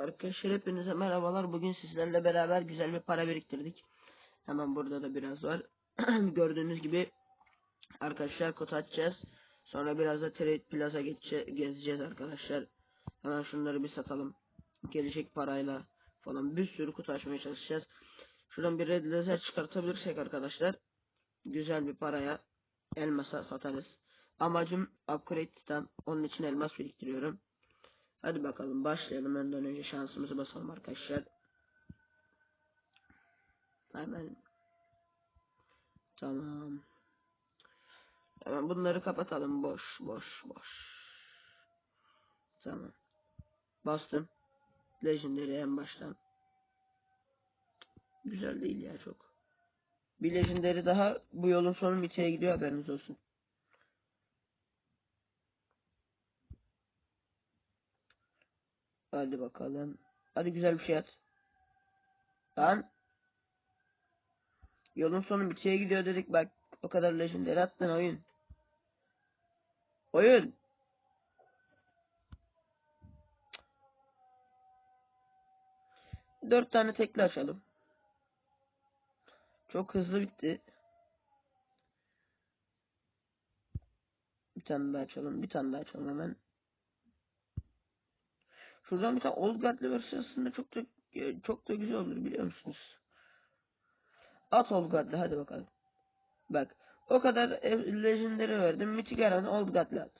Arkadaşlar hepinize merhabalar. Bugün sizlerle beraber güzel bir para biriktirdik. Hemen burada da biraz var. Gördüğünüz gibi arkadaşlar kutu açacağız. Sonra biraz da Trade Plaza gezeceğiz arkadaşlar. Hemen şunları bir satalım. Gelecek parayla falan bir sürü kutu açmaya çalışacağız. Şuradan bir red laser çıkartabilirsek arkadaşlar güzel bir paraya elmasa satarız. Amacım upgrade titan. Onun için elmas biriktiriyorum. Hadi bakalım başlayalım. Önden önce şansımızı basalım arkadaşlar. Hemen. Tamam. Hemen bunları kapatalım. Boş, boş, boş. Tamam. Bastım. Legendary en baştan. Güzel değil ya çok. Bir Legendary daha bu yolun sonu miteye gidiyor haberiniz olsun. Hadi bakalım. Hadi güzel bir şey at. Lan. Yolun sonu bitiye gidiyor dedik bak. O kadar legendary attın oyun. Oyun. Dört tane tekli açalım. Çok hızlı bitti. Bir tane daha açalım. Bir tane daha açalım hemen. Şuradan bir tane Old Guard'lı verse aslında çok da e, çok da güzel olur biliyor musunuz? At Old Guard'lı hadi bakalım. Bak o kadar e, Legendary verdim. Mythic Aran Old Guard'lı at.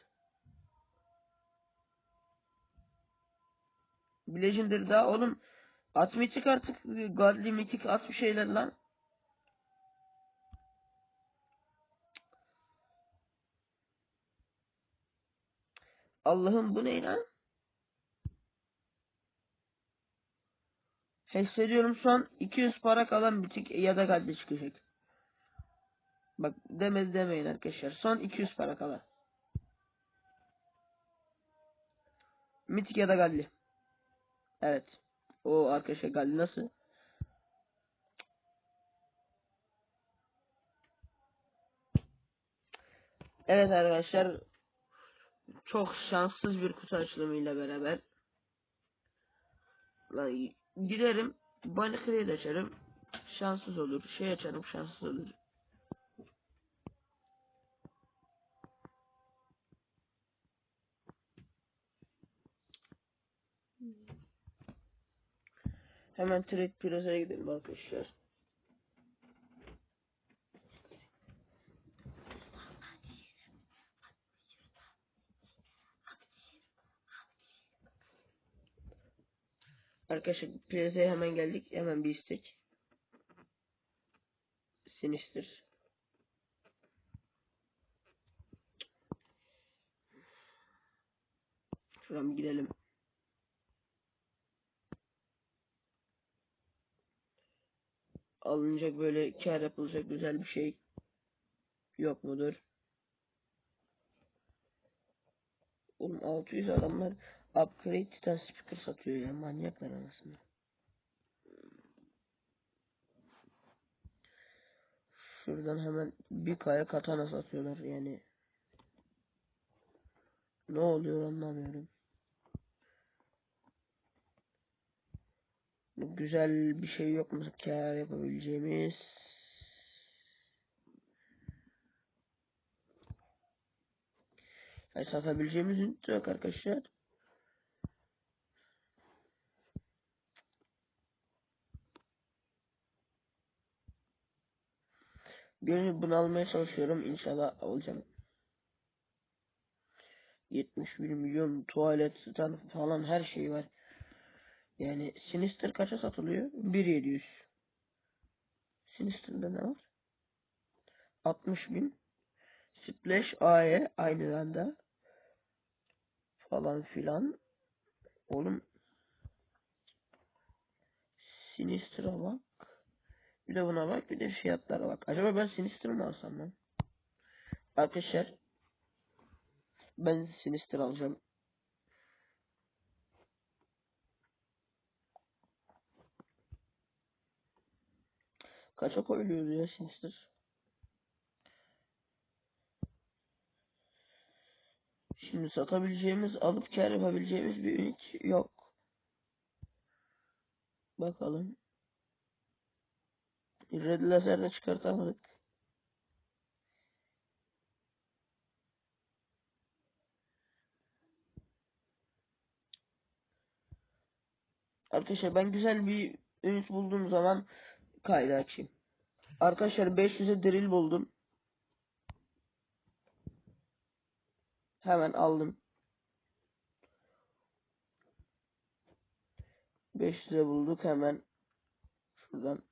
Legendary daha oğlum. At Mythic artık. Godly Mythic at bir şeyler lan. Allah'ım bu ne lan? Hissediyorum son 200 para kalan bitik ya da kalbi çıkacak. Bak demedi demeyin arkadaşlar. Son 200 para kalan. Mitik ya da galli. Evet. O arkadaşlar galli nasıl? Evet arkadaşlar. Çok şanssız bir kutu açılımıyla beraber. Lan giderim Bunny Crate açarım şanssız olur şey açarım şanssız olur Hemen Trade Plaza'ya gidelim arkadaşlar. Arkadaşlar plazaya hemen geldik. Hemen bir istek. Sinister. Şuradan bir gidelim. Alınacak böyle kar yapılacak güzel bir şey yok mudur? Oğlum 600 adamlar Upgrade Titan Speaker satıyor ya manyaklar anasını. Şuradan hemen bir kaya katana satıyorlar yani. Ne oluyor anlamıyorum. Güzel bir şey yok mu kar yapabileceğimiz? Yani satabileceğimiz yok arkadaşlar. Gönül bunu almaya çalışıyorum. İnşallah alacağım. 71 milyon tuvalet, stand falan her şey var. Yani Sinister kaça satılıyor? 1700. Sinister'da ne var? 60 bin. Splash AE aynı anda. Falan filan. Oğlum. Sinister'a bak. Bir de buna bak bir de fiyatlara bak. Acaba ben Sinister mi alsam lan? Arkadaşlar ben Sinister alacağım. Kaça koyuluyordu ya Sinister? Şimdi satabileceğimiz, alıp kar yapabileceğimiz bir ünit yok. Bakalım. Red lazer çıkartamadık. Arkadaşlar ben güzel bir ünit bulduğum zaman kaydı açayım. Arkadaşlar 500'e drill buldum. Hemen aldım. 500'e bulduk hemen. Şuradan.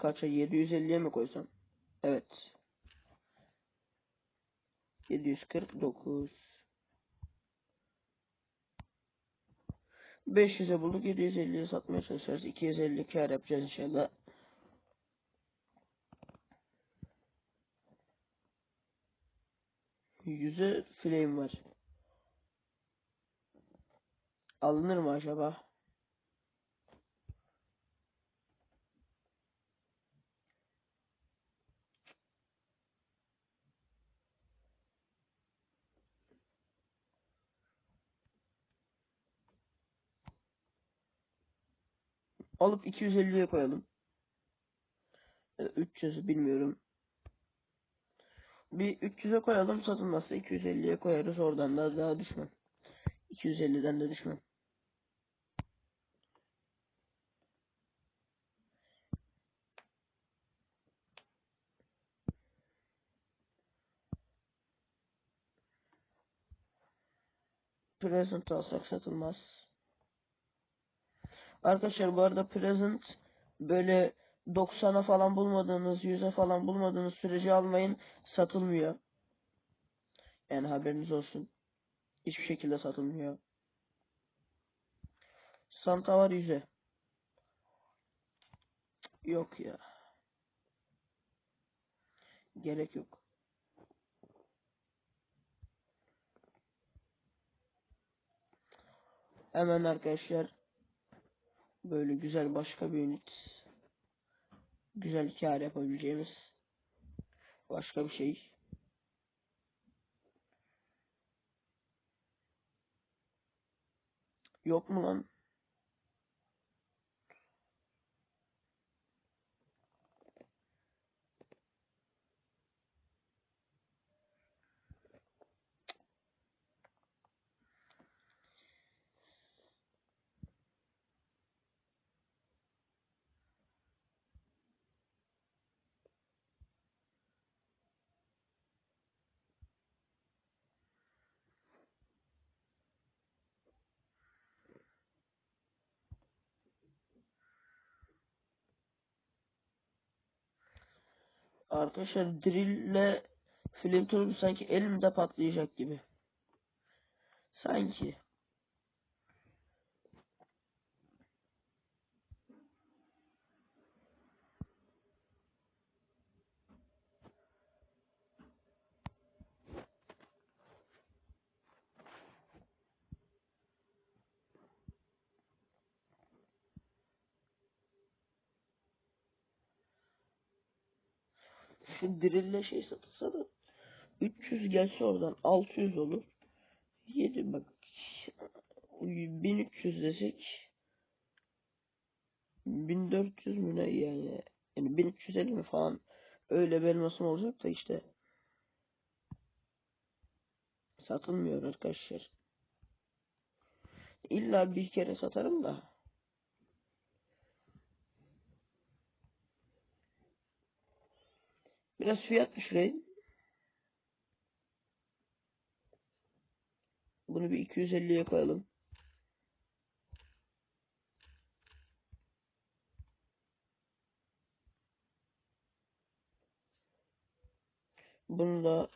Kaça 750'ye mi koysam? Evet. 749 500'e bulduk 750'ye satmaya çalışacağız. 250 kar yapacağız inşallah. Yüze flame var. Alınır mı acaba? Alıp 250'ye koyalım. Ya da 300'ü bilmiyorum. Bir 300'e koyalım satılmazsa 250'ye koyarız oradan da daha düşmem. 250'den de düşmem. Present alsak satılmaz. Arkadaşlar bu arada present böyle 90'a falan bulmadığınız, 100'e falan bulmadığınız sürece almayın. Satılmıyor. Yani haberiniz olsun. Hiçbir şekilde satılmıyor. Santa var 100'e. Yok ya. Gerek yok. Hemen arkadaşlar böyle güzel başka bir ünit güzel kar yapabileceğimiz başka bir şey. Yok mu lan? Arkadaşlar drille flamethrower sanki elimde patlayacak gibi. Sanki. Şu drille şey satılsa da 300 gelse oradan 600 olur. 7 bak 1300 desek 1400 mü ne yani yani 1350 mi falan öyle bir elmasım olacak da işte satılmıyor arkadaşlar. İlla bir kere satarım da biraz fiyat düşüreyim. Bunu bir 250'ye koyalım. Bunu da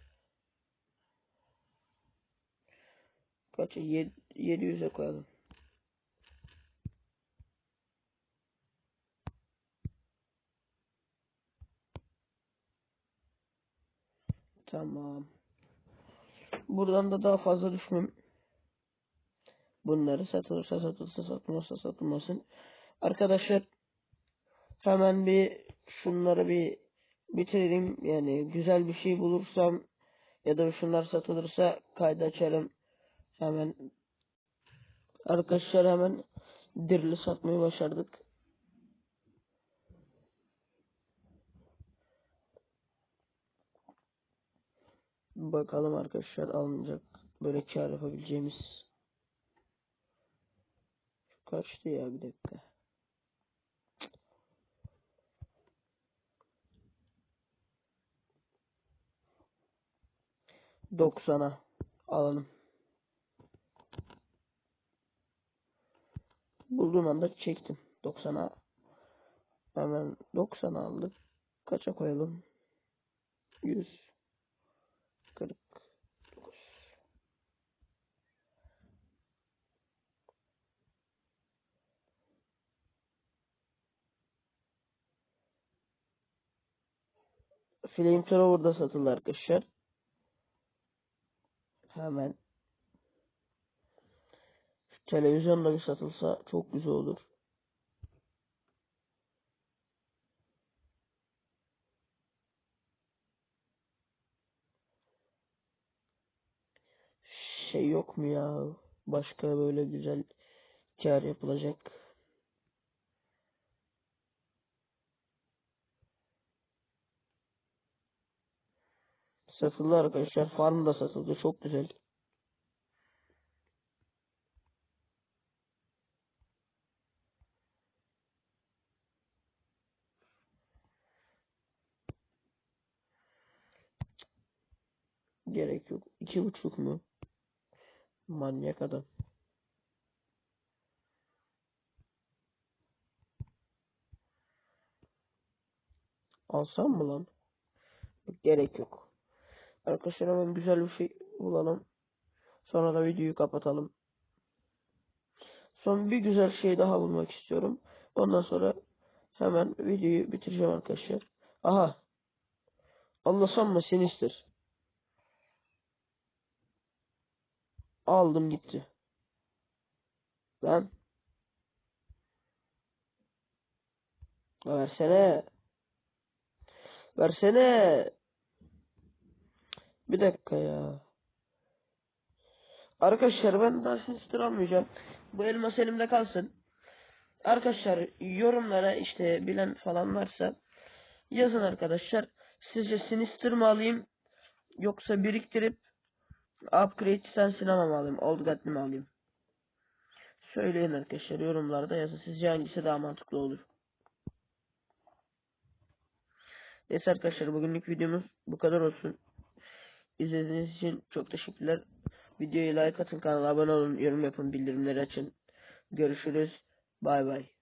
kaça 700'e koyalım. Tamam. Buradan da daha fazla düşmem. Bunları satılırsa satılsa satılmazsa satılmasın. Arkadaşlar hemen bir şunları bir bitirelim. Yani güzel bir şey bulursam ya da şunlar satılırsa kaydı açarım. Hemen arkadaşlar hemen Dirli satmayı başardık. Bakalım arkadaşlar alınacak böyle kar yapabileceğimiz. Şu kaçtı ya bir dakika. Doksana alalım. Bulduğum anda çektim. 90'a hemen 90 aldık. Kaça koyalım? 100 Flamethrower da satıldı arkadaşlar. Hemen şu televizyon da bir satılsa çok güzel olur. Şey yok mu ya? Başka böyle güzel kar yapılacak. Satıldı arkadaşlar. Farm da satıldı. Çok güzel. Gerek yok. İki buçuk mu? Manyak adam. Alsam mı lan? Gerek yok. Arkadaşlar hemen güzel bir şey bulalım. Sonra da videoyu kapatalım. Son bir güzel şey daha bulmak istiyorum. Ondan sonra hemen videoyu bitireceğim arkadaşlar. Aha. Anlasam mı Sinister? Aldım gitti. Ben. Versene. Versene. Bir dakika ya. Arkadaşlar ben daha Sinister almayacağım. Bu elmas elimde kalsın. Arkadaşlar yorumlara işte bilen falan varsa yazın arkadaşlar. Sizce Sinister mı alayım yoksa biriktirip Upgrade sensini mı alayım? Old God'ni mi alayım? Söyleyin arkadaşlar yorumlarda yazın. Sizce hangisi daha mantıklı olur? Neyse arkadaşlar bugünlük videomuz bu kadar olsun. İzlediğiniz için çok teşekkürler. Videoyu like atın, kanala abone olun, yorum yapın, bildirimleri açın. Görüşürüz. Bay bay.